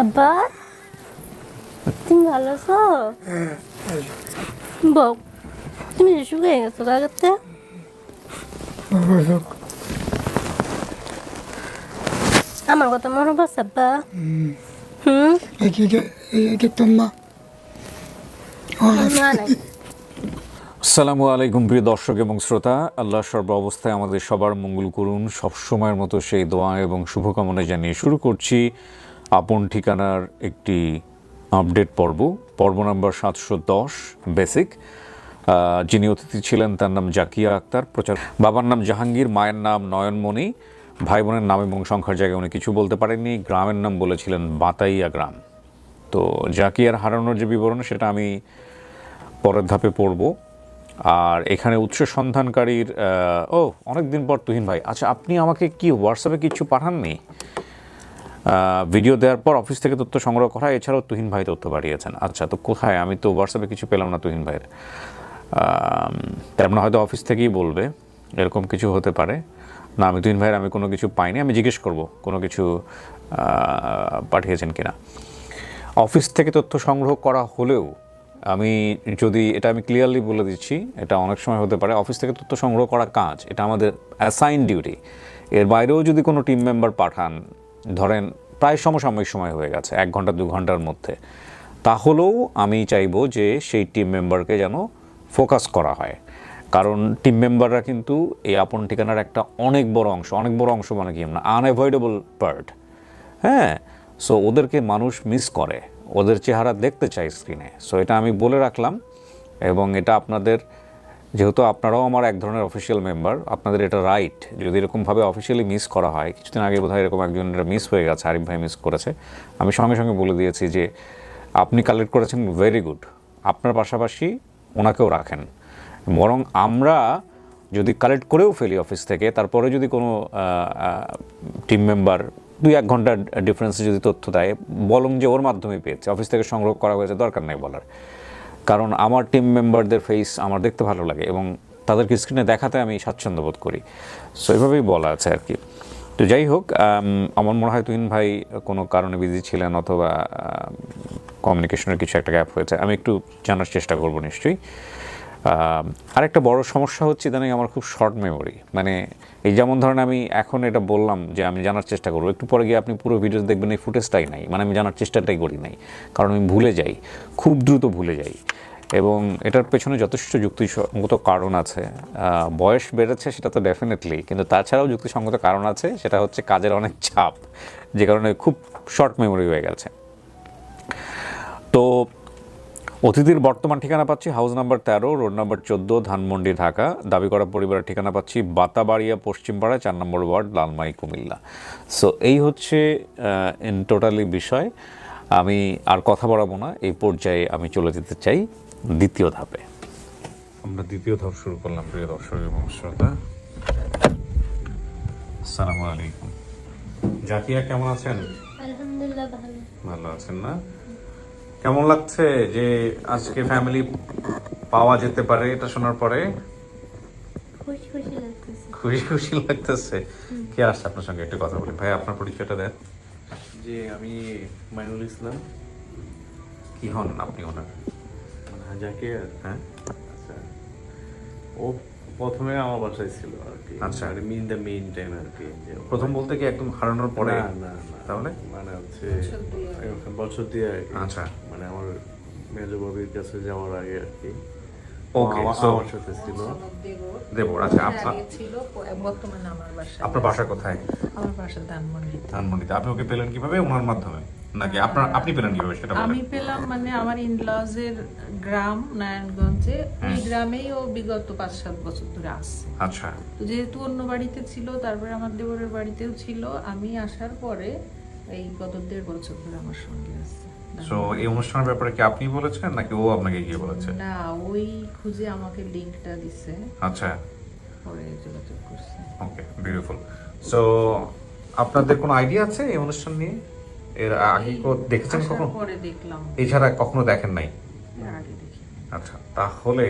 আব্বা তুমি ভালো আছো? বউ তুমি যে শুকিয়ে গেছো কাগজতে আমার কথা মনে পড়ছে আব্বা? হুম। তোমা না নাই আসসালামু আলাইকুম প্রিয় দর্শক এবং শ্রোতা। আল্লাহ সর্ব অবস্থায় আমাদের সবার মঙ্গল করুন। সব সময়ের মতো সেই দোয়া এবং শুভকামনা জানিয়ে শুরু করছি। আপন ঠিকানার একটি আপডেট পর্ব পর্ব নাম্বার সাতশো দশ, বেসিক। যিনি অতিথি ছিলেন তার নাম জাকিয়া আক্তার, প্রচার বাবার নাম জাহাঙ্গীর, মায়ের নাম নয়নমণি। ভাই বোনের নাম এবং সংখ্যার জায়গায় উনি কিছু বলতে পারেননি, গ্রামের নাম বলেছিলেন বাতাইয়া গ্রাম। তো জাকিয়ার হারানোর যে বিবরণ, সেটা আমি পরের ধাপে পড়ব। আর এখানে উৎস সন্ধানকারীর ও অনেক দিন পর তুহিন ভাই। আচ্ছা আপনি আমাকে কি হোয়াটসঅ্যাপে কিছু পাঠাননি? ভিডিও দেওয়ার পর অফিস থেকে তথ্য সংগ্রহ করা এছাড়াও তুহিন ভাই তথ্য পাঠিয়েছেন আচ্ছা তো কোথায়? আমি তো হোয়াটসঅ্যাপে কিছু পেলাম না তুহিন ভাইয়ের। তার মানে হয়তো অফিস থেকেই বলবে, এরকম কিছু হতে পারে। না, আমি তুহিন ভাইয়ের আমি কোনো কিছু পাইনি। আমি জিজ্ঞেস করব কোনো কিছু পাঠিয়েছেন কিনা। অফিস থেকে তথ্য সংগ্রহ করা হলেও আমি যদি এটা আমি ক্লিয়ারলি বলে দিচ্ছি, এটা অনেক সময় হতে পারে। অফিস থেকে তথ্য সংগ্রহ করা কাজ, এটা আমাদের অ্যাসাইন ডিউটি এর বাইরেও যদি কোনো টিম মেম্বার পাঠান ধরেন, প্রায় সমসাময়িক সময় হয়ে গেছে, এক ঘণ্টা, দু ঘণ্টার মধ্যে। তাহলেও আমি চাইব যে সেই টিম মেম্বারকে যেন ফোকাস করা হয়। কারণ টিম মেম্বাররা কিন্তু এই আপন ঠিকানার একটা অনেক বড় অংশ, অনেক বড় অংশ মানে কি? না আনঅ্যাভয়েডেবল পার্ট হ্যাঁ? সো ওদেরকে মানুষ মিস করে। ওদের চেহারা দেখতে চায় স্ক্রিনে সো এটা আমি বলে রাখলাম এবং এটা আপনাদের যেহেতু আপনারাও আমার এক ধরনের অফিসিয়াল মেম্বার আপনাদের এটা রাইট যদি এরকমভাবে অফিসিয়ালি মিস করা হয়, কিছুদিন আগে বোধহয় এরকম একজনের মিস হয়ে গেছে আরিফ ভাই মিস করেছে, আমি সঙ্গে সঙ্গে বলে দিয়েছি যে, আপনি কালেক্ট করেছেন ভেরি গুড আপনার পাশাপাশি ওনাকেও রাখেন। বরং আমরা যদি কালেক্ট করেও ফেলি অফিস থেকে, তারপরে যদি কোনো টিম মেম্বার দুই এক ঘণ্টার ডিফারেন্সে যদি তথ্য দেয় বলুন যে ওর মাধ্যমে পেয়েছে অফিস থেকে সংগ্রহ করা হয়েছে, দরকার নেই বলার। কারণ আমার টিম মেম্বারদের ফেস আমার দেখতে ভালো লাগে এবং তাদেরকে স্ক্রিনে দেখাতে আমি স্বাচ্ছন্দ্য বোধ করি। সো এভাবেই বলা আছে আর কি। তো যাই হোক আমার মনে হয় তুহিন ভাই কোনো কারণে বিজি ছিলেন অথবা কমিউনিকেশনের কিছু একটা গ্যাপ হয়েছে, আমি একটু জানার চেষ্টা করব নিশ্চয়ই। আরেকটা বড় সমস্যা হচ্ছে ইদানিং আমার খুব শর্ট মেমোরি মানে এই যেমন ধরেন আমি এখন এটা বললাম যে আমি জানার চেষ্টা করব। একটু পরে গিয়ে আপনি পুরো ভিডিও দেখবেন, এই ফুটেজটাই নাই। মানে আমি জানার চেষ্টাটাই করি নাই। কারণ আমি ভুলে যাই। খুব দ্রুত ভুলে যাই। এবং এটার পেছনে যথেষ্ট যুক্তিসঙ্গত কারণ আছে। বয়স বেড়েছে সেটা তো ডেফিনেটলি কিন্তু তাছাড়াও যুক্তিসঙ্গত কারণ আছে, সেটা হচ্ছে কাজের অনেক চাপ। যে কারণে খুব শর্ট মেমোরি হয়ে গেছে। তো অতিথির বর্তমান ঠিকানা পাচ্ছি হাউস নাম্বার তেরো রোড নাম্বার চোদ্দ ধানমন্ডি ঢাকা। দাবি করা পরিবারের ঠিকানা পাচ্ছি বাতাবাড়িয়া পশ্চিমপাড়া চার নম্বর ওয়ার্ড লালমাই কুমিল্লা। সো এই হচ্ছে ইন টোটালি বিষয়। আমি আর কথা বাড়াবো না এই পর্যায়ে আমি চলে যেতে চাই দ্বিতীয় ধাপে। আমরা দ্বিতীয় ধাপ শুরু করলাম প্রিয় দর্শক এবং শ্রোতা। আসসালামু আলাইকুম। জাকিয়া কেমন আছেন? আলহামদুলিল্লাহ ভালো। ভালো আছেন না? কেমন লাগছে যে আজকে ফ্যামিলি পাওয়া যেতে পারে এটা শোনার পরে? খুশি খুশি লাগতেছে। খুশি খুশি লাগতেছে। কে আসছে আপনার সঙ্গে? একটু কথা বলি। ভাই আপনার পরিচয়টা দেন। যে আমি মাইনুল ইসলাম। কি হন আপনি ওনার? যাকে হ্যাঁ? আচ্ছা। ও প্রথমে আমার বাসায় ছিল আর কি। আচ্ছা। মানে মিন দ্য মেইন টাইম আর কি প্রথম বলতে কি একদম হারানোর পরে? না না না। তাহলে? মানে হচ্ছে বছর দিয়ে। আর আচ্ছা। মানে আমার মেজো বাবির কাছে যাওয়ার আগে আর কি। Okay, আমার- সাথে ছিল। দেবর। আচ্ছা আপনার ছিল বর্তমানে আমার বাসা আপনার বাসা কোথায়? আমার বাসা ধানমন্ডি। ধানমন্ডিতে। আপনি ওকে পেলেন কীভাবে? ওনার মাধ্যমে? নাকি আপনার আপনি পেলেন কীভাবে? সেটা আমি পেলাম মানে আমার ইনলজের গ্রাম নারায়ণগঞ্জে। ওই গ্রামেই ও বিগত পাঁচ সাত বছর ধরে আসছে আচ্ছা। যেহেতু অন্য বাড়িতে ছিল তারপরে আমার দেবরের বাড়িতেও ছিল। আমি আসার পরে এই গত দেড় বছর ধরে আমার সঙ্গে আছে। সো এই অনুষ্ঠানের ব্যাপারে কি আপনি বলেছেন নাকি ও আপনাকে গিয়ে বলেছে? না ওই খুঁজে আমাকে লিঙ্কটা দিছে। আচ্ছা। পরে যোগাযোগ করছে। ওকে বিউটিফুল সো আপনাদের কোনো আইডিয়া আছে এই অনুষ্ঠান নিয়ে? এর আগে দেখেছেন কখনো? পরে দেখলাম। এছাড়া কখনো দেখেন নাই? আগে দেখি আচ্ছা তাহলে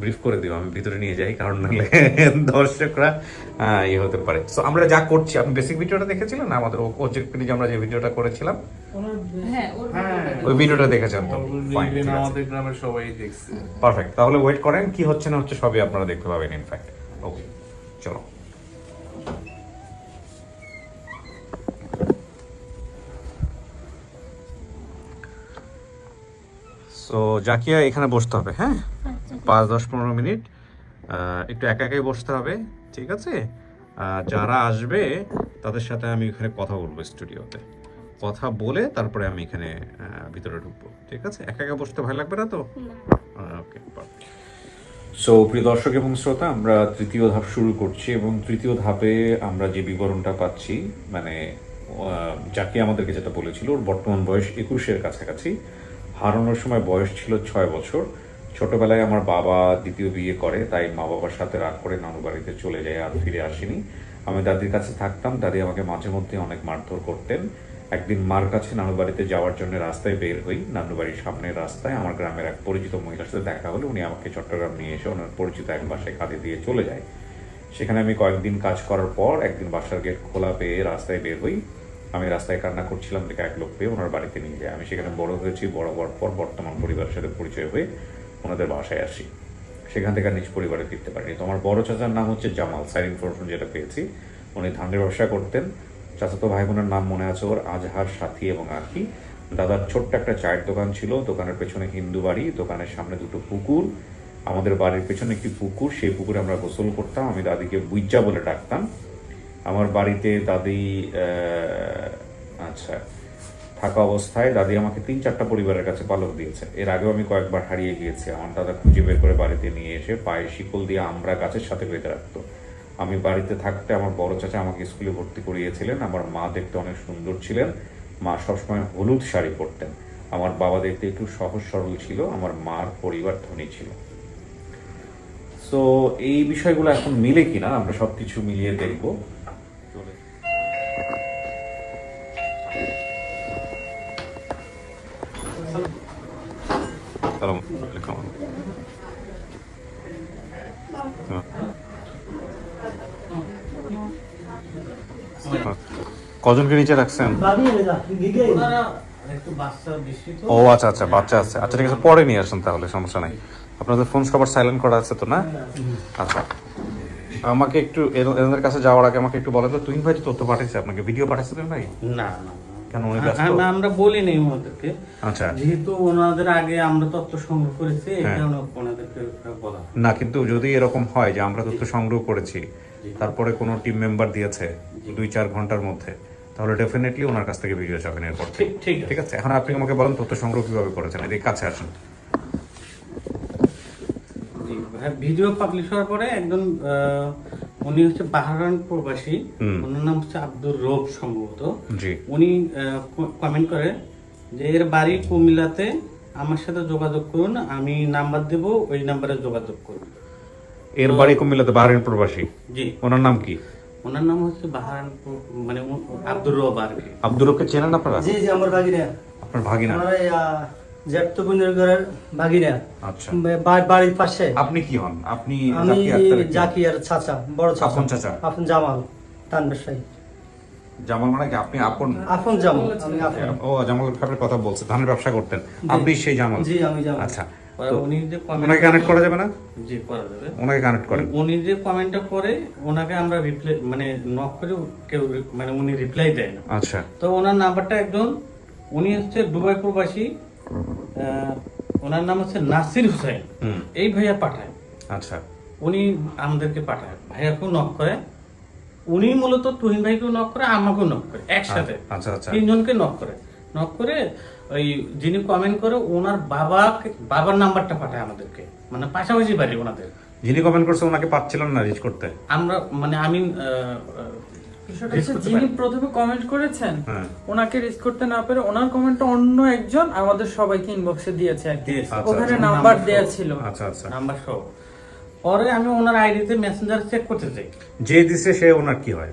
ব্রিফ করে দিও আমি ভিতরে নিয়ে যাই কারণ নাহলে দর্শকরা আহ, ইয়ে হতে পারে। তো আমরা যা করছি আপনি বেসিক ভিডিওটা দেখেছিলেন না? আমাদের ওজেক্ট যে আমরা যে ভিডিওটা করেছিলাম হ্যাঁ ওর ভিডিওটা ওই ভিডিওটা দেখেছেন তো। আমাদের গ্রামের সবাই দেখছে। পারফেক্ট তাহলে ওয়েট করেন কি হচ্ছে না হচ্ছে সবই আপনারা দেখতে পাবেন ইনফ্যাক্ট ওকে চলো। সো জাকিয়া এখানে বসতে হবে হ্যাঁ। পাঁচ দশ পনেরো মিনিট একটু একা একাই বসতে হবে ঠিক আছে? আর যারা আসবে তাদের সাথে আমি এখানে কথা বলব স্টুডিওতে। কথা বলে তারপরে আমি এখানে ভিতরে ঢুকবো ঠিক আছে? একা একা বসতে ভয় লাগবে না তো? ওকে সো প্রিয় দর্শক এবং শ্রোতা আমরা তৃতীয় ধাপ শুরু করছি এবং তৃতীয় ধাপে আমরা যে বিবরণটা পাচ্ছি মানে যাকে আমাদেরকে যেটা বলেছিল ওর বর্তমান বয়স একুশের কাছাকাছি। হারানোর সময় বয়স ছিল ছয় বছর। ছোটবেলায় আমার বাবা দ্বিতীয় বিয়ে করে, তাই মা বাবার সাথে রাগ করে নানু বাড়িতে চলে যায় আর ফিরে আসেনি। আমি দাদির কাছে থাকতাম, দাদি আমাকে মাঝে মধ্যে অনেক মারধর করতেন। একদিন মার কাছে নানু বাড়িতে যাওয়ার জন্য রাস্তায় বের হই, নানু বাড়ির সামনের রাস্তায় আমার গ্রামের এক পরিচিত মহিলার সাথে দেখা হলো। উনি আমাকে চট্টগ্রাম নিয়ে এসে ওনার পরিচিত এক বাসায় কাঁধে দিয়ে চলে যায়। সেখানে আমি কয়েকদিন কাজ করার পর একদিন বাসার গেট খোলা পেয়ে রাস্তায় বের হই। আমি রাস্তায় কান্না করছিলাম দেখে এক লোক পেয়ে ওনার বাড়িতে নিয়ে যায়। আমি সেখানে বড় হয়েছি, বড় হওয়ার পর বর্তমান পরিবারের সাথে পরিচয় হয়ে ওনাদের বাসায় আসি। সেখান থেকে নিজ পরিবারে ফিরতে পারিনি। তো আমার বড় চাচার নাম হচ্ছে জামাল। সাইড ইনফরমেশন যেটা পেয়েছি, উনি ধানের ব্যবসা করতেন। চাচাতো ভাই বোনের নাম মনে আছে ওর, আজহার সাথী এবং আখি দাদার ছোট্ট একটা চায়ের দোকান ছিল, দোকানের পেছনে হিন্দু বাড়ি, দোকানের সামনে দুটো পুকুর। আমাদের বাড়ির পেছনে একটি পুকুর, সেই পুকুরে আমরা গোসল করতাম, আমি দাদিকে বুইজা বলে ডাকতাম। আমার বাড়িতে দাদি আচ্ছা থাকা অবস্থায় দাদি আমাকে তিন চারটা পরিবারের কাছে পালক দিয়েছে। এর আগেও আমি কয়েকবার হারিয়ে গিয়েছি। আমার দাদা খুঁজে বের করে বাড়িতে নিয়ে এসে পায়ে শিকল দিয়ে আমরা গাছের সাথে বেঁধে রাখতো। আমি বাড়িতে থাকতে আমার বড় চাচা আমাকে স্কুলে ভর্তি করিয়েছিলেন। আমার মা দেখতে অনেক সুন্দর ছিলেন। মা সবসময় হলুদ শাড়ি পরতেন। আমার বাবা দেখতে একটু সহজ সরল ছিল। আমার মার পরিবার ধনী ছিল। সো এই বিষয়গুলো এখন মিলে কিনা? আমরা সবকিছু মিলিয়ে দেখব। সালাম আলাইকুম কজনকে নিচে রাখছেন? একটু বাচ্চা বেশি তো। ও আচ্ছা আচ্ছা বাচ্চা আছে। আচ্ছা ঠিক আছে পরে নিয়ে আসুন তাহলে সমস্যা নাই। আপনাদের ফোন সবার সাইলেন্ট করা আছে তো না? আচ্ছা। আমাকে একটু এনাদের কাছে যাওয়ার আগে আমাকে একটু বলেন তো। তুহিন ভাই তথ্য পাঠিয়েছে আপনাকে ভিডিও পাঠাচ্ছে ভাই? না না। কেন উনি ব্যস্ত? আম- আমরা বলি নেই ওনাদেরকে। আচ্ছা। যেহেতু ওনাদের আগে আমরা তথ্য সংগ্রহ করেছি এই হ্যাঁ। কারণে ওনাদেরকে বলা না কিন্তু যদি এরকম হয় যে আমরা তথ্য সংগ্রহ করেছি তারপরে কোনো টিম মেম্বার দিয়েছে দুই চার ঘণ্টার মধ্যে তাহলে ডেফিনেটলি ওনার কাছ থেকে ভিডিও চাবেন এরপর। ঠিক ঠিক আছে। ঠিক আছে? এখন আপনি আমাকে বলেন তথ্য সংগ্রহ কীভাবে করেছেন? এদিকে কাছে আসুন। হ্যাঁ, ভিডিও পাবলিশ হওয়ার পরে একজন উনি হচ্ছে বাহারান প্রবাসী। ওনার নাম হচ্ছে আব্দুর রব সম্ভবত। উনি কমেন্ট করে যে এর বাড়ি কুমিল্লাতে আমার সাথে যোগাযোগ করুন আমি নাম্বার দেব ওই নাম্বারে যোগাযোগ করুন। এর বাড়ি কুমিল্লাতে বাহারিন প্রবাসী? জি। ওনার নাম কি? ওনার নাম হচ্ছে বাহারান মানে আব্দুর রব আর কি। আব্দুর রবকে চেনেন আপনারা? জি জি আমার ভাগিনা। আপনার ভাগিনা? আমার এই, আহ, জ্যাঠতো বোনের ঘরের ভাগিনা আচ্ছা। বাড়ির পাশে। আপনি কি হন? আপনি আমি জাকি আক্তারের কি? জাকি আর চাচা বড় চাচা। আপন চাচা? আপন জামাল তান ব্যবসায়ী জামাল মানে কি? আপনি আপন? আপন জামাল আমি আপন। ও জামাল খাপের কথা বলছে ধানের ব্যবসা করতেন। আপনি সেই জামাল। জি আমি জামাল। আচ্ছা। উনি যে comment ওনাকে কানেক্ট করা যাবে না? জি করা যাবে। ওনাকে কানেক্ট করেন। উনি যে কমেন্টটা করে ওনাকে আমরা রিপ্লাই মানে নক করে কেউ মানে উনি রিপ্লাই দেয় না। আচ্ছা। তো ওনার নাম্বারটা একজন উনি হচ্ছে দুবাই প্রবাসী ওনার নাম হচ্ছে নাসির হুসাইন। এই ভাইয়া পাঠায়। আচ্ছা। উনি আমাদেরকে পাঠায়। ভাইয়াকেও নক করে। উনি মূলত তুহিন ভাইকেও নক করে আমাকেও নক করে একসাথে। আচ্ছা আচ্ছা তিনজনকে নক করে। নক করে ওই যিনি কমেন্ট করে ওনার বাবা বাবার নাম্বারটা পাঠায় আমাদেরকে। মানে পাশাপাশি বাড়ি ওনাদের। যিনি কমেন্ট করছে ওনাকে পাচ্ছিলেন না রিচ করতে। আমরা মানে আমি বিষয়টা হচ্ছে যিনি প্রথমে কমেন্ট করেছেন হ্যাঁ। ওনাকে রিস্ক করতে না পেরে ওনার কমেন্টটা অন্য একজন আমাদের সবাইকে ইনবক্সে দিয়েছে আর কি। আচ্ছা, ওখানে আচ্ছা। নাম্বার নাম্বার দেয়া ছিল। আচ্ছা আচ্ছা। নাম্বার সহ পরে আমি ওনার আইডিতে মেসেঞ্জার চেক করতে চাই। যে দিছে সে ওনার কি হয়?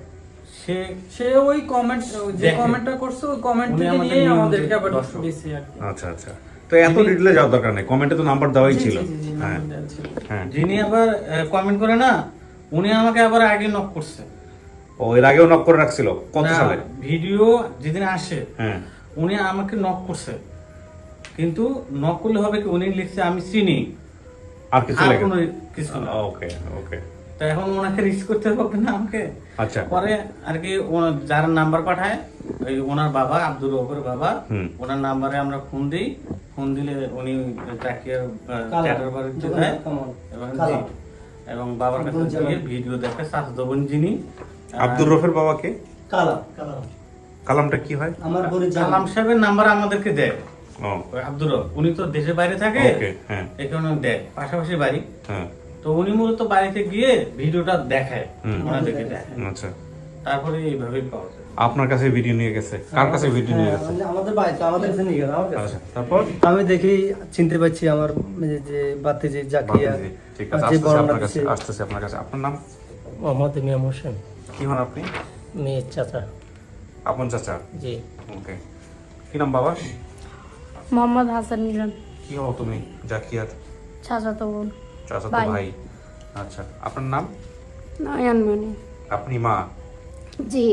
সে সে ওই কমেন্ট যে কমেন্টটা করছে ওই কমেন্ট থেকে নিয়ে আমাদেরকে আবার। দিছে আর কি। আচ্ছা আচ্ছা। তো এত ডিটেলে যাওয়ার দরকার নেই। কমেন্টে তো নাম্বার দেওয়াই ছিল জি, জি, জি, হ্যাঁ। নাম্বার দেওয়া ছিল। হ্যাঁ। যিনি আবার কমেন্ট করে না উনি আমাকে আবার আগে নক করছে। ও এর আগেও নক করে রাখছিল। কত সালে? ভিডিও যেদিন আসে হ্যাঁ। উনি আমাকে নক করছে। কিন্তু নক করলে হবে কি উনি লিখছে আমি চিনি। আর কিছু লাগে কিছু ওকে ওকে তো এখন ওনাকে রিচ করতে হবে না আমাকে। আচ্ছা। পরে আর কি যার নাম্বার পাঠায় ওই ওনার বাবা আব্দুর রহবের বাবা ওনার নাম্বারে আমরা ফোন দিই। ফোন দিলে উনি। চ্যাটার বাড়িতে এবং বাবার কাছে আব্দুল ভিডিও দেখে শ্বাস দেবেন যিনি। আব্দুর রফের বাবাকে কালা কালা কালামটা কি হয়? আমার বোনের কালাম সাহেবের নাম্বার আমাদেরকে দেয়। ও। আব্দুর রব উনি তো দেশের বাইরে থাকে হ্যাঁ। এখানে দেয় পাশাপাশি বাড়ি। হ্যাঁ। তো উনি মূলত বাড়িতে গিয়ে ভিডিওটা দেখায় ওনাদেরকে দেখায় আচ্ছা। তারপরে এইভাবেই পাওয়া যায়। আপনার কাছে ভিডিও নিয়ে গেছে? কার কাছে ভিডিও নিয়ে হ্যাঁ, গেছে? মানে আমাদের বাড়িতে আমাদের কাছে নিয়ে গেল আমার কাছে। আচ্ছা তারপর? আমি দেখি চিনতে পারছি আমার যে- যে বাতে যে জাকিয়া ঠিক আছে আপনার কাছে আসতেছে আপনার কাছে। আপনার নাম? মোহাম্মদ মিয়াম হোসেন কি হন আপনি? মেয়ের চাচা। আপন চাচা? জি। ওকে। কি নাম বাবা? মোহাম্মদ হাসান মিলন। কি হও তুমি জাকিয়ার চাচাতো বোন। চাচা তো ভাই। আচ্ছা আপনার নাম? নয়নমণি আপনি মা? জি।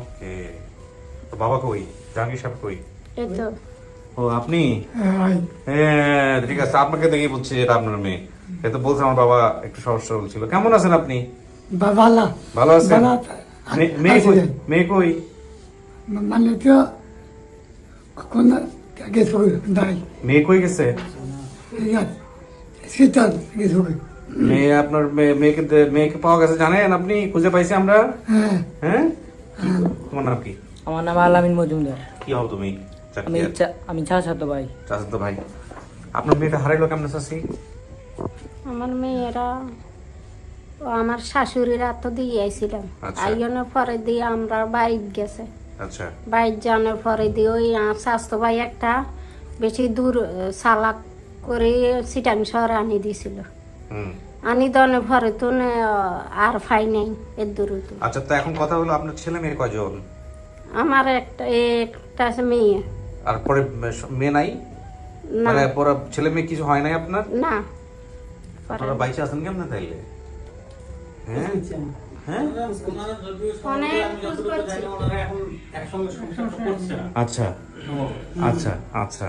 ওকে। তো বাবা কই? জাহাঙ্গীর সাহেব কই? এই তো। ও আপনি? হ্যাঁ হ্যাঁ ঠিক আছে আপনাকে দেখেই বলছি এটা আপনার মেয়ে। এ তো বলছে আমার বাবা একটু সমস্যা সরল ছিল কেমন আছেন আপনি? ভালো ভালো আছেন? মেয়ে কই? মেয়ে কই? মানে তো কোন গেছো দাই মেয়ে কই গেছে? শীতল গেছো মেয়ে আপনার মেয়েকে মেয়েকে পাওয়া গেছে জানেন আপনি? খুঁজে পাইছি আমরা। হ্যাঁ। হ্যাঁ? কি- তোমার নাম কি? আমার নাম আলামিন মজুমদার। কি হও তুমি? আমি চা- আমি চাচাতো ভাই। চাচা তো ভাই। আপনার মেয়েটা হারাইলো কেমন চাষি আমার মেয়েরা আমার শাশুড়ির তো দিয়ে আইছিলাম আচ্ছা। আইনের পরে দিয়ে আমরা বাইক গেছে। আচ্ছা। বাইর জানার পরে দিয়ে ওই স্বাস্থ্য ভাই একটা বেশি দূর চালাক করে সিটাং শহরে আনি দিছিল। হুম। আনি দনের পরে তো না, আর ফাই নাই এর দূর তো আচ্ছা তো এখন কথা হলো আপনার ছেলে মেয়ে কয়জন? আমার একটা একটা মেয়ে। আর পরে মেয়ে নাই? না। মানে পরে ছেলে মেয়ে কিছু হয় নাই আপনার? না। আপনারা আছেন কেমন তাইলে? আচ্ছা। আচ্ছা আচ্ছা।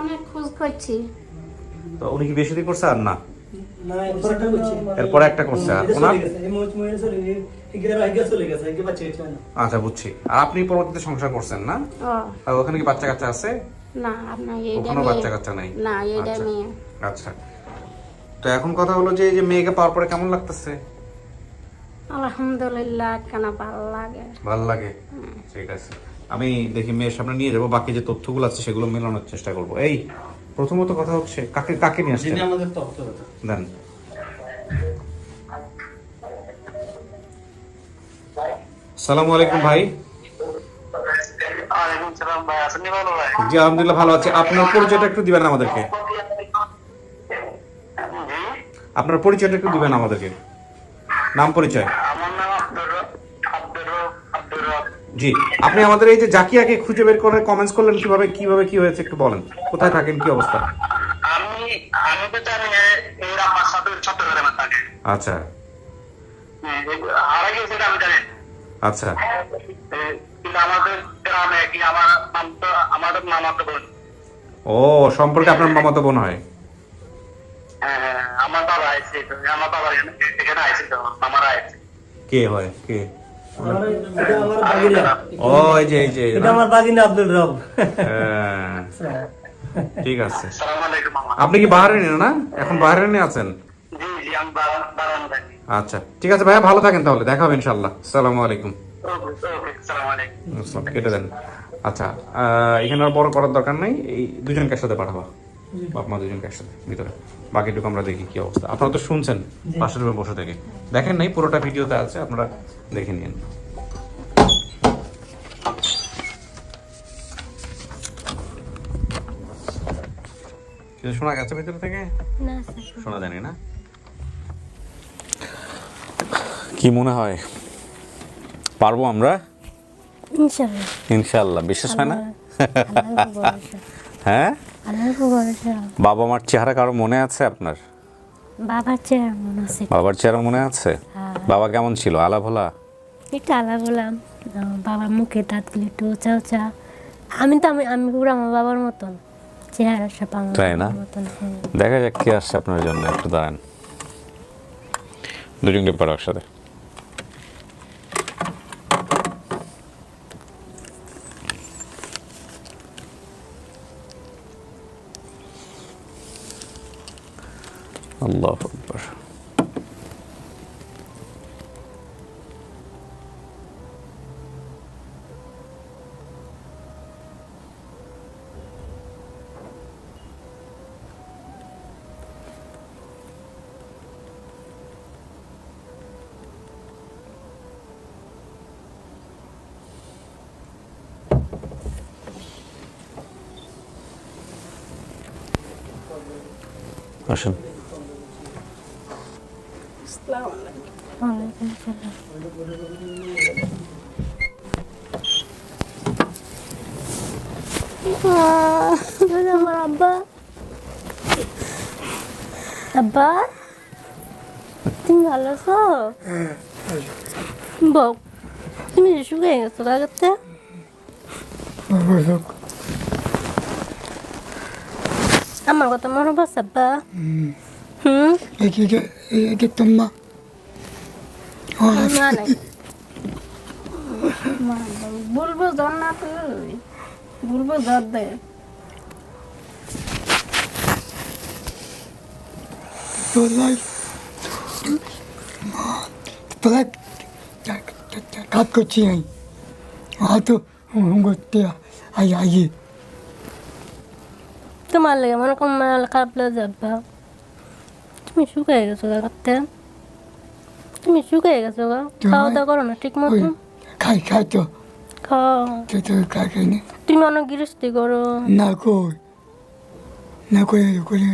অনেক খোঁজ করছি তো উনি কি বেশি করছে আর না? এরপরে একটা করছে। আর ওনার? আচ্ছা বুঝছি। আর আপনি পরবর্তীতে সংসার করছেন না? আর ওখানে কি বাচ্চা কাচ্চা আছে? না আপনার বাচ্চা কাচ্চা নাই? না এইটা আচ্ছা। মেয়ে আচ্ছা। তো এখন কথা হলো যে এই যে মেয়েকে পাওয়ার পরে কেমন লাগতেছে? আলহামদুলিল্লাহ কেন ভালো লাগে? ভালো লাগে? ঠিক আছে। আমি দেখি মেয়ের সামনে নিয়ে যাব বাকি যে তথ্যগুলো আছে সেগুলো মেলানোর চেষ্টা করব। এই প্রথমত কথা হচ্ছে কাকে কাকে নিয়ে আসছেন? আমাদের তত্ত্বদাতা। দেন। সালামু আলাইকুম ভাই। জি আলহামদুলিল্লাহ ভালো আছি। আপনার পরিচয়টা একটু দিবেন আমাদেরকে। আপনার পরিচয়টা একটু দিবেন আমাদেরকে। নাম পরিচয়। জি আপনি আমাদের এই যে জাকিয়াকে খুঁজে বের করে কমেন্টস করলেন কীভাবে কীভাবে কি হয়েছে একটু বলেন। কোথায় থাকেন কি অবস্থা? আমি আমি তো জানি এর আমার সাথে চট্টগ্রামে থাকে। আচ্ছা। হ্যাঁ, গেছে আমি জানি আচ্ছা। কিন্তু আমাদের গ্রামে কি আমার নাম মামাতো বোন? ও সম্পর্কে আপনার মামাতো বোন হয়। হ্যাঁ হ্যাঁ আমার বাবা আইছে তো, আমার বাবা এখানে- তো আমার আইছে কে হয়? কে? আমার এটা আমার বাগিনা। ও এই যে এই যে এটা আমার বাগিনা আব্দুল রব। হ্যাঁ, ঠিক আছে। আপনি কি বাহারাইনে না? এখন বাহারাইনে আছেন? আচ্ছা ঠিক আছে ভাইয়া ভালো থাকেন তাহলে। দেখা হবে ইনশাল্লাহ সালাম আলাইকুম কেটে দেন। আচ্ছা আহ, এখানে আর বড় করার দরকার নাই। এই দুজনকে একসাথে পাঠাবা। বাপ মা দুজনকে একসাথে ভিতরে। বাকিটুকু আমরা দেখি কি অবস্থা। আপনারা তো শুনছেন পাশের রুমে বসে থেকে। দেখেন নাই পুরোটা ভিডিওতে আছে আপনারা দেখে নিন। কিছু শোনা গেছে ভিতর থেকে? শোনা জানি না? কি মনে হয়? পারব আমরা? ইনশাল্লাহ বিশ্বাস হয় না। হ্যাঁ? বাবা মার চেহারা কারও মনে আছে আপনার? বাবার চেয়ার মনে আছে। বাবার চেহারা মনে আছে? হ্যাঁ। বাবা কেমন ছিল? আলা ভোলা একটু আলা বললাম বাবার মুখে দাঁতগুলি একটু উঁচা উঁচা। আমি তো আমি আমি পুরো আমার বাবার মতন। চেহারা সব আমার তাই না? হ্যাঁ। দেখা যাক কি আসছে আপনার জন্য একটু দাঁড়ান। দুজন পড়ো একসাথে। আল্লাহ আকবার আসেন ওয়ালাইকুম আসসালাম। আহ, ওরে আমার আব্বা আব্বা তুমি ভালো আছো বউ তুমি শুকিয়ে গেছো লাগাতে আমার কথা মনে পড়ছে আব্বা হুম একে একে তোমা না নাই বলব জ্বর না তুই বলব জ্বর দে তোলাই তোলাই কাজ করছি আমি হয়তো করতে আই আই তোমার লেগে মনে কম খারাপ লেগে যাবা তুমি শুকিয়ে গেছো গা করতে তুমি শুকিয়ে গেছো গা খাওয়া দাওয়া করো না ঠিক ওই মতো খাই খাই তো খাও তো তো খাই খাই না তুমি অনেক গৃহস্থী করো না কই না কই করে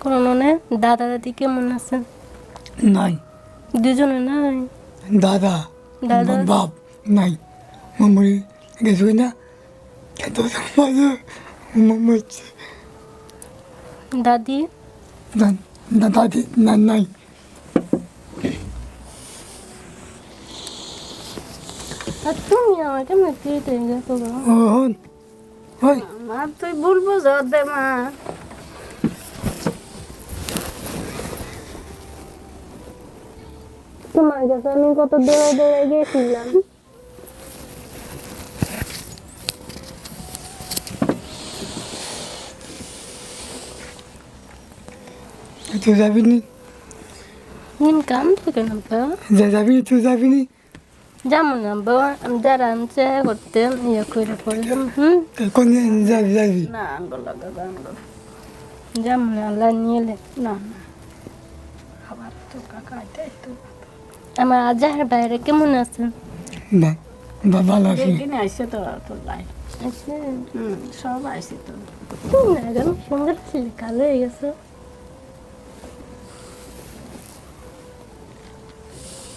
করো নে দাদা দাদি কেমন আছেন নাই দুজনে নাই দাদা দাদা বাপ নাই মামুরি গেছো না কিন্তু মাঝে মামুচ্ছে দাদি দাদি না নাই আর তুমি ওই। মা তুই বলব দে মা। তোমার কাছে আমি কত দৌড়ে দৌড়ে গেছিলাম। তুই যাবি নি? নিন কাম তো কেন যা যাবি তুই যাবি নি? যেমন আমি যারা আনছে করতে ইয়ে করে করে হুম কোন যাবি যাবি না আঙ্গুল লাগাবো আঙ্গুল যেমন আল্লাহ নিয়ে না না খাবার তো কাকা এটাই তো আমার আজাহের বাইরে কেমন আছে না ভালো আছি দিনে আইসে তো তো লাই হুম সব আইসে তো তুমি না এখন সুন্দর ছিলে কালো হয়ে গেছো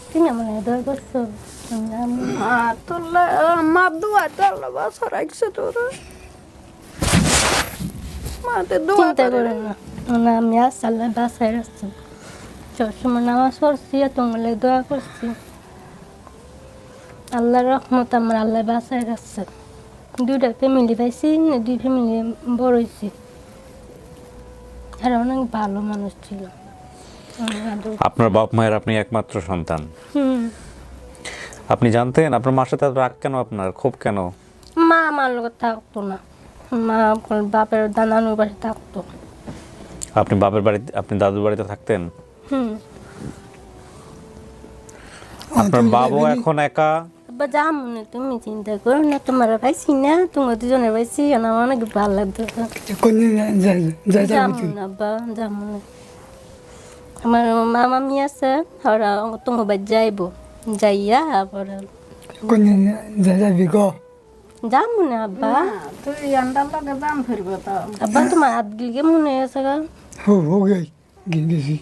তুমি আমার দর করছ আমার দোয়া আমি তোমার দোয়া রহমত আমার আল্লাহ বাসায় রাখছে দুইটা ফ্যামিলি পাইছি দুই ফ্যামিলি বড় হয়েছি অনেক ভালো মানুষ ছিল আপনার বাপ মায়ের আপনি একমাত্র সন্তান। হুম। আপনি জানতেন? আপনার মার সাথে রাগ কেন আপনার? খুব কেন? মা আমার লোক থাকতো না। মা বাপের দানানুর বাড়ি থাকতো। আপনি বাপের বাড়িতে আপনি দাদুর বাড়িতে থাকতেন? হুম। আপনার বাবু এখন একা? যা মনে তুমি চিন্তা করো না তোমার পাইছি না তোমার দুজনের পাইছি আর আমার অনেক ভালো লাগতো। যাবি আমার মামা মি আছে ওরা তোমার বাড়ি যাইব। যাইয়া পরে কোন যা যাবি গ আব্বা তুই আন্ডার লাগে দাম ফিরবে তো আব্বা তোমার হাত গিলকে মনে আছে গা হো হো গই গেছি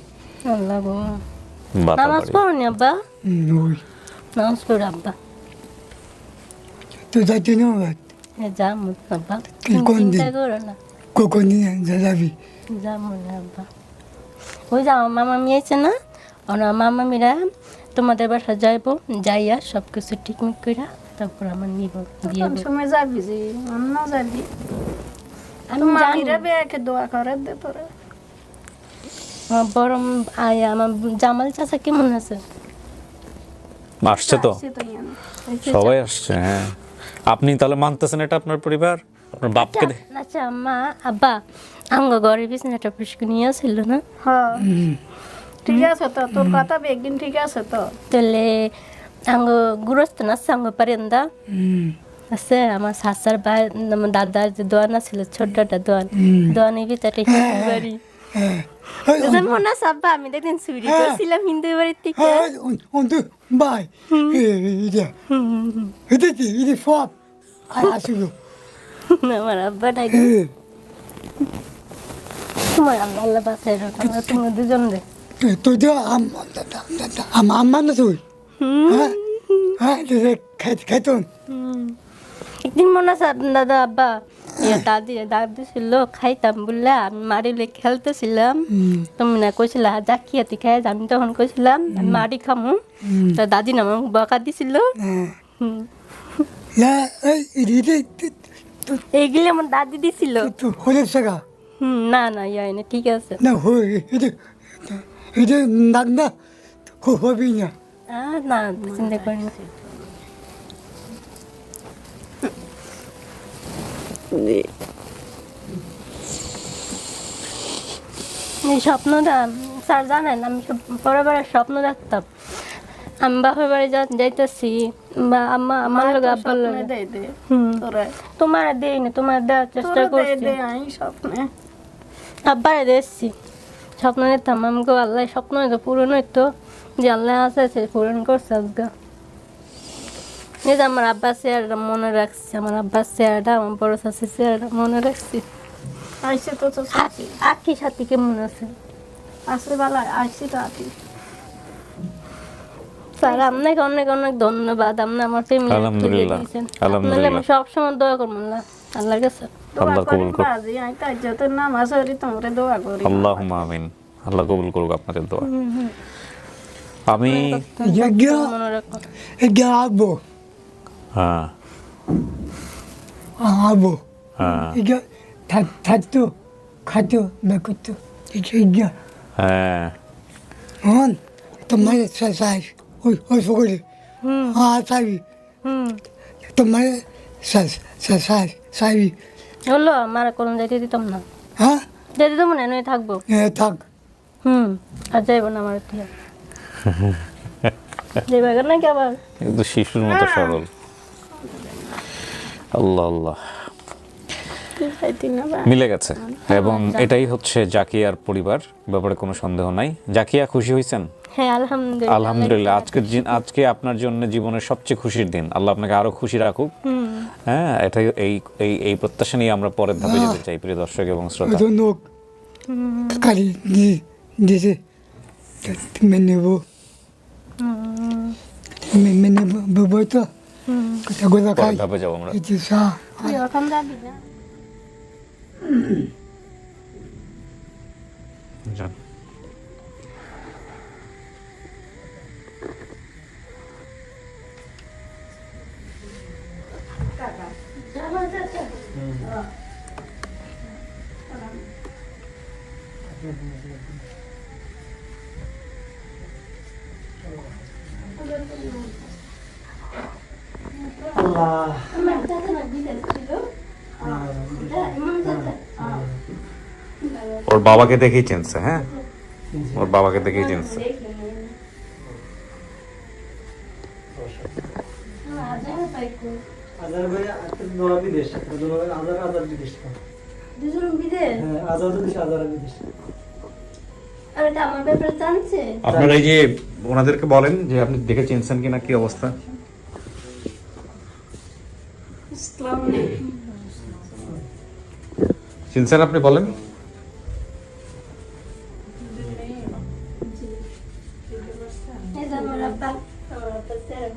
আল্লাহ গো নামাজ বাড়ি। পড়নি আব্বা ওই নামাজ পড়ো আব্বা তুই যাইতে না আব্বা কি তুমি কোন চিন্তা? করো না কখন যাবি যাব না আব্বা ওই যে আমার মামা মেয়ে আছে না ওনার মামা মেয়েরা তোমাদের বাসা যাইবো যাইয়া সব কিছু ঠিকমিক করে তারপর আমার নিব দিয়ে সময় যাবি যে অন্য যাবি। আমি তোমার বেয়াকে দোয়া করে দে তোরা। আমার বড় আয় আমার জামাল চাচা কেমন আছে? আসছে তো? সে তো ইয়ান। সবাই আসছে হ্যাঁ। আপনি তাহলে মানতেছেন এটা আপনার পরিবার? আপনার বাপকে আচ্ছা আব্বা আঙ্গ ঘরের বিছানাটা পরিষ্কার নিয়ে আসছিল না? হ্যাঁ। ঠিক আছে তো? তোর কথা একদিন ঠিক আছে তো? তাহলে আঙ্গ গুরস্ত না আছে আঙ্গ পারেন্দা। আছে আমার শাসার ভাই আমার দাদার যে দোয়ান আছিল ছোটটা দোয়ান দোয়ানের ভিতরে বাড়ি। মনে আছে আব্বা আমি দেখদিন চুরি করছিলাম হিন্দু বাড়ির থেকে। হ্যাঁ সব। আসিল আমার আব্বা ডাকি তোমার আল্লাহ আল্লাহ বাসায় রাখো দুজন রে তুই তো আমার না তুই? হ্যাঁ? হ্যাঁ একদিন মনে আছে দাদা আব্বা দাদি দাদি ছিল খাইতাম বললে আমি মারিলে খেলতেছিলাম। তুমি না কইছিল জাকিয়াতি খাই আমি তখন কইছিলাম মারি খামু। তো দাদি না আমাকে বকা দিছিল। এইগুলি আমার দাদি দিছিল। না না ইয়ে ঠিক আছে। না হয়ে এটা এটা নাক না খুব হবি না আহ, না চিন্তা করি না এই স্বপ্নটা স্যার জানেন আমি স্বপ্ন দেখতাম। আমি বাপের বাড়ি যাইতেছি বা আম্মা আমার লোক আব্বার লোক তোমার দেই না তোমার দেওয়ার চেষ্টা করছি। স্বপ্নে। আব্বারে দেখছি স্বপ্ন দেখতাম আমাকে আল্লাহ স্বপ্ন হয়তো পূরণ হইতো যে আল্লাহ আছে সে পূরণ করছে আজকে এই যে আমার আব্বার চেয়ারটা মনে রাখছি আমার আব্বার চেয়ারটা আমার বড় চেয়ারটা মনে রাখছি। আইসে তো তো কেমন আছে? আসে বেলা আইসি তো আতি স্যার আপনাকে অনেক অনেক ধন্যবাদ। আপনি আমার ফ্যামিলি আলহামদুলিল্লাহ, আপনার আলহামদুলিল্লাহ। আমি সবসময় দোয়া করব না। আল্লাহর কাছে আল্লাহ করি কবুল করুক। বাজি আই তাই যত নামাজ হরি তোমরা দোয়া করি। আল্লাহ আমিন। আল্লাহ কবুল করুক আপনাদের দোয়া। আমি যজ্ঞ যজ্ঞ আঁকবো হ্যাঁ। আঁকবো হ্যাঁ। থাকতো খাতো না করতো যজ্ঞ হ্যাঁ। হন তোমার সাইজ ওই ওই সকলে হ্যাঁ সাইবি। হুম। তোমার সাইজ সাইবি। হলো আমার কোনো যাইতে দিতাম না। হ্যাঁ? যেতে দেবো না নয় থাকব। এ, থাক। হুম আর যাইব না আমার থেকে। যাইবা কেন নাকি আবার? কিন্তু শিশুর মতো সরল। আল্লাহ আল্লাহ। যাইতি না মিলে গেছে। এবং এটাই হচ্ছে জাকিয়ার পরিবার ব্যাপারে কোনো সন্দেহ নাই। জাকিয়া খুশি হয়েছেন হ্যাঁ আলহামদুলিল্লাহ। আলহামদুলিল্লাহ আজকের দিন আজকে আপনার জন্য জীবনের সবচেয়ে খুশির দিন। আল্লাহ আপনাকে আরও খুশি রাখুক। হ্যাঁ এটাই এই এই এই প্রত্যাশা নিয়ে আমরা পরের ধাপে যেতে চাই প্রিয় দর্শক এবং শ্রোতা। ওই কালি দিয়েছে নেব। মেনে নেব। তো। কথা কথা খাই। ধাপে যাব আমরা। এই যে চা তুই ওখান যাবি না যান। ওর বাবাকে দেখেই চিনছে হ্যাঁ ওর বাবাকে দেখেই চিনছে আজার ভাই দোয়া বিদেশ আজার আজার বিদেশ দুজন বিদেশ হ্যাঁ আজার বিদেশ আজার বিদেশ আর এটা আমার ব্যাপারে জানছে আপনারা এই যে ওনাদেরকে বলেন যে আপনি দেখে চিনছেন কিনা কি অবস্থা? চিনছেন আপনি বলেন এই যে আমার আব্বা আমার আব্বা চেয়ার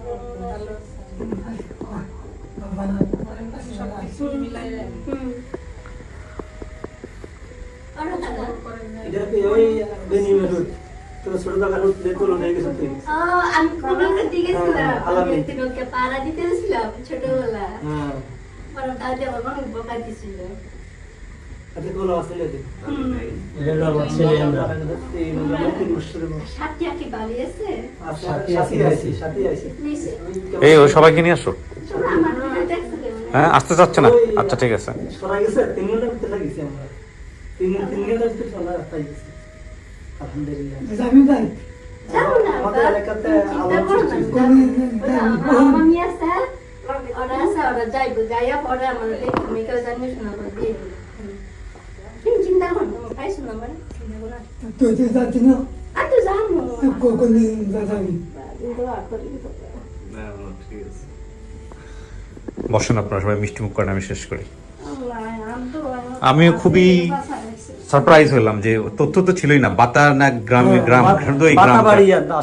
হুম ছোট দোকান উঠলে তুলো নিয়ে গেছো তুই আমি কুড়ুলের দিকে ছিলাম হ্যাঁ, আলামিন। আমি তিনকে পাড়া দিতে ছিলাম ছোটবেলা হ্যাঁ বড় দাদি আমার অনেক বোকা দিছিল হাতে কোনো আছে নাকি এটা আমার ছেলে আমরা এই মোটামুটি তিন বছরের বয়স। সাথে কি বাড়ি আছে আচ্ছা, সাথী আইছি, সাথী আইছি। নিচে এই ও সবাইকে নিয়ে আসো। মনে হ্যাঁ আসতে চাচ্ছে না? আচ্ছা ঠিক আছে। চিন্তা আলো করো পাইছো না আমার? চিন্তা করো না। তুই যাচ্ছি না। যাবি বসেন আপনারা সবাই মিষ্টি মুখ করেন আমি শেষ করি। আল্লাহ, আমি তো- আমিও খুবই- সারপ্রাইজ হলাম যে তথ্য তো ছিলই না বাতা না গ্রামে গ্রাম এই গ্রাম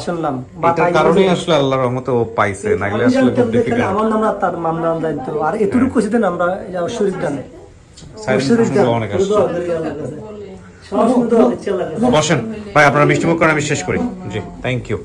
শুনলাম এটার কারণেই আসলে আল্লাহর রহমতে ও পাইছে নাইলে আসলে খুব ডিফিকাল্ট আমার নাম আর তার মামলা দায়িত্ব। আর দেন আমরা শরীর দান। অনেক আসছে। বসেন। ভাই আপনারা মিষ্টিমুখ করে করেন আমি শেষ করি। জি থ্যাংক ইউ